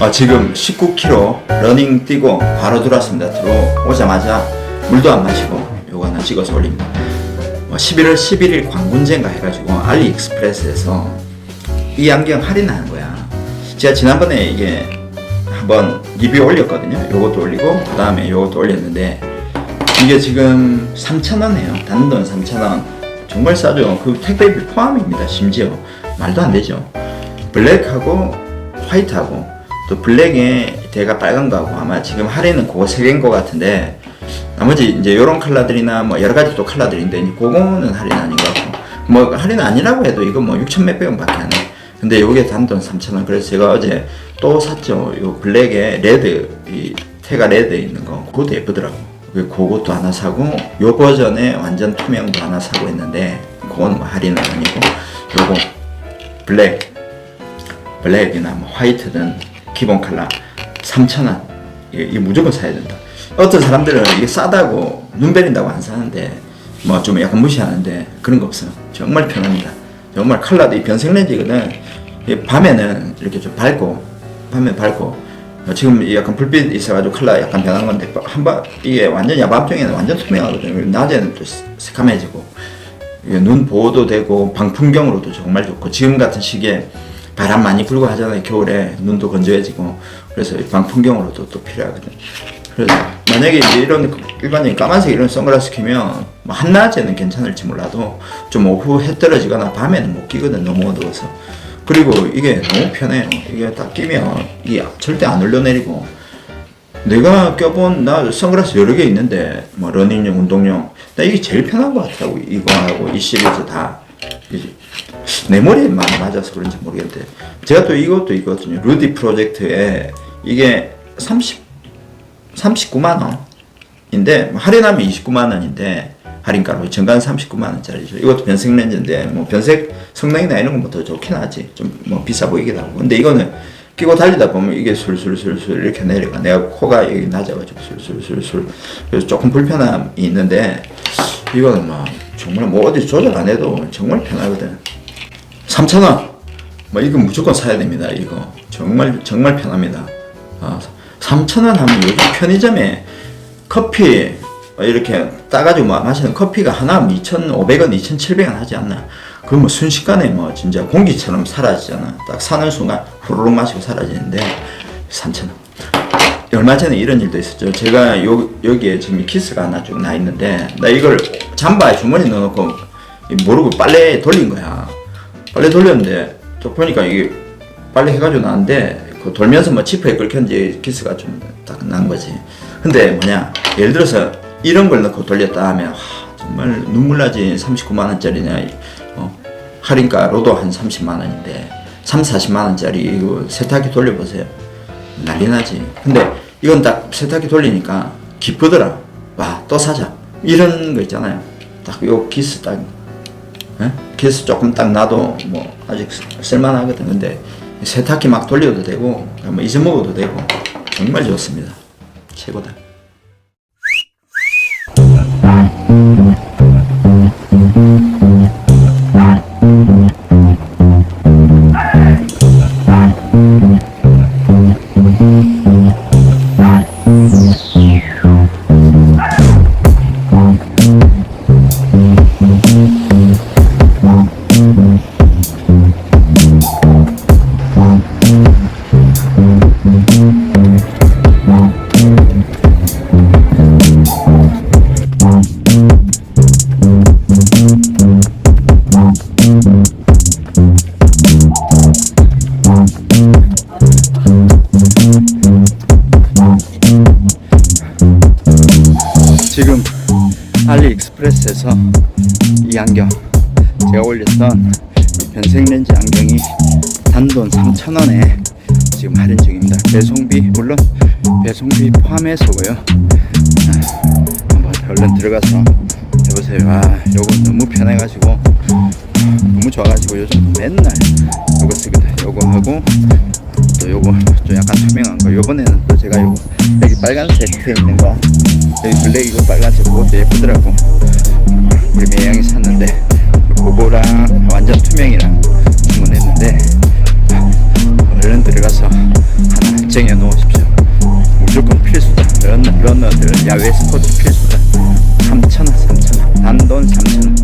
어, 지금 19km 러닝 뛰고 바로 들어왔습니다. 들어오자마자 물도 안 마시고 요거 하나 찍어서 올립니다. 어, 11월 11일 광군제인가 해가지고 알리익스프레스에서 이 안경 할인하는 거야. 제가 지난번에 이게 한번 리뷰 올렸거든요. 요것도 올리고 그 다음에 요것도 올렸는데 이게 지금 3,000원이에요. 단돈 3,000원. 정말 싸죠. 그 택배비 포함입니다. 심지어 말도 안 되죠. 블랙하고 화이트하고 또 블랙에 대가 빨간 거하고 아마 지금 할인은 그거 세 개인 것 같은데 나머지 이제 요런 컬러들이나 뭐 여러 가지 또 컬러들인데 그거는 할인 아닌 것 같고 뭐 할인 아니라고 해도 이거 뭐 6천 몇백 원밖에 안 해. 근데 요게 단돈 3천 원. 그래서 제가 어제 또 샀죠. 요 블랙에 레드 이 태가 레드 있는 거 그것도 예쁘더라고. 그 그것도 하나 사고 요 버전에 완전 투명도 하나 사고 했는데 그건 뭐 할인은 아니고 요거 블랙 블랙이나 뭐 화이트든 기본 컬러 3,000원. 이게, 이게 무조건 사야 된다. 어떤 사람들은 이게 싸다고 눈 베린다고 안 사는데 뭐 좀 약간 무시하는데 그런 거 없어요. 정말 편합니다. 정말 컬러도 이 변색 렌즈거든. 이 밤에는 이렇게 좀 밝고 밤에 밝고. 어, 지금 이 약간 불빛 있어가지고 컬러 약간 변한 건데 한번 이게 완전 야밤중에는 완전 투명하거든요. 낮에는 또 새카매지고. 눈 보호도 되고 방풍경으로도 정말 좋고. 지금 같은 시기에 바람 많이 불고 하잖아요. 겨울에 눈도 건조해지고. 그래서 이 방풍경으로도 또 필요하거든 그래서 만약에 이런 일반적인 까만색 이런 선글라스 끼면 뭐 한낮에는 괜찮을지 몰라도 좀 오후 해 떨어지거나 밤에는 못 끼거든 너무 어두워서. 그리고 이게 너무 편해요. 이게 딱 끼면 이게 절대 안 흘러내리고. 내가 껴본 나 선글라스 여러 개 있는데 뭐 러닝용 운동용. 나 이게 제일 편한 것 같더라고. 이거하고 이 시리즈 다 내 머리에 많이 맞아서 그런지 모르겠는데 제가 또 이것도 있거든요. 루디 프로젝트에 이게 30 39만 원인데 할인하면 29만 원인데 할인가로 정관 39만 원짜리죠. 이것도 변색 렌즈인데 뭐 변색 성능이나 이런 건 뭐 더 좋긴 하지. 좀 뭐 비싸 보이기도 하고. 근데 이거는 끼고 달리다 보면 이게 술술술술 이렇게 내려가. 내가 코가 여기 낮아가지고 술술술술. 그래서 조금 불편함이 있는데 이거는 뭐 정말 뭐 어디 조절 안 해도 정말 편하거든 3,000원. 뭐 이거 무조건 사야 됩니다 이거. 정말 정말 편합니다. 아, 3,000원 하면 요즘 편의점에 커피 이렇게 따가지고 뭐 마시는 커피가 하나 2,500원, 2,700원 하지 않나? 그거 뭐 순식간에 뭐 진짜 공기처럼 사라지잖아. 딱 사는 순간 후루룩 마시고 사라지는데 3,000원. 얼마 전에 이런 일도 있었죠. 제가 요, 여기에 지금 키스가 하나 쭉 나 있는데, 나 이걸 잠바에 주머니 넣어놓고, 모르고 빨래 돌린 거야. 빨래 돌렸는데, 또 보니까 이게 빨래 해가지고 나는데, 그 돌면서 뭐 지퍼에 긁혔는지 키스가 좀 딱 난 거지. 근데 뭐냐, 예를 들어서 이런 걸 넣고 돌렸다 하면, 와, 정말 눈물 나지. 39만 원짜리냐, 어, 할인가로도 한 30만 원인데, 3, 40만 원짜리 이거 세탁기 돌려보세요. 난리 나지. 근데 이건 딱 세탁기 돌리니까 기쁘더라. 와, 또 사자. 이런 거 있잖아요. 딱요 기스 딱, 예? 기스 조금 딱 놔도 뭐 아직 쓸만하거든. 근데 세탁기 막 돌려도 되고, 뭐 잊어먹어도 되고, 정말 좋습니다. 최고다. 알리익스프레스에서 이 안경 제가 올렸던 이 변색 렌즈 안경이 단돈 3,000원에 지금 할인 중입니다. 배송비 물론 배송비 포함해서고요. 아, 한번 얼른 들어가서 해보세요. 아, 요거 너무 편해가지고 너무 좋아가지고 요즘 맨날 요거 쓰거든. 요거 하고 또 요거 좀 약간 투명한 거. 요번에는 또 제가 요거 여기 빨간색 있는 거 여기 블랙이고 빨간색 그것도 예쁘더라고. 우리 매형이 샀는데 그거랑 완전 투명이랑 주문했는데 얼른 들어가서 하나 제 쟁여 놓으십시오. 무조건 필수다. 런, 러너들은 야외 스포츠 필수다. 3,000원, 3,000원. 단돈 3,000원.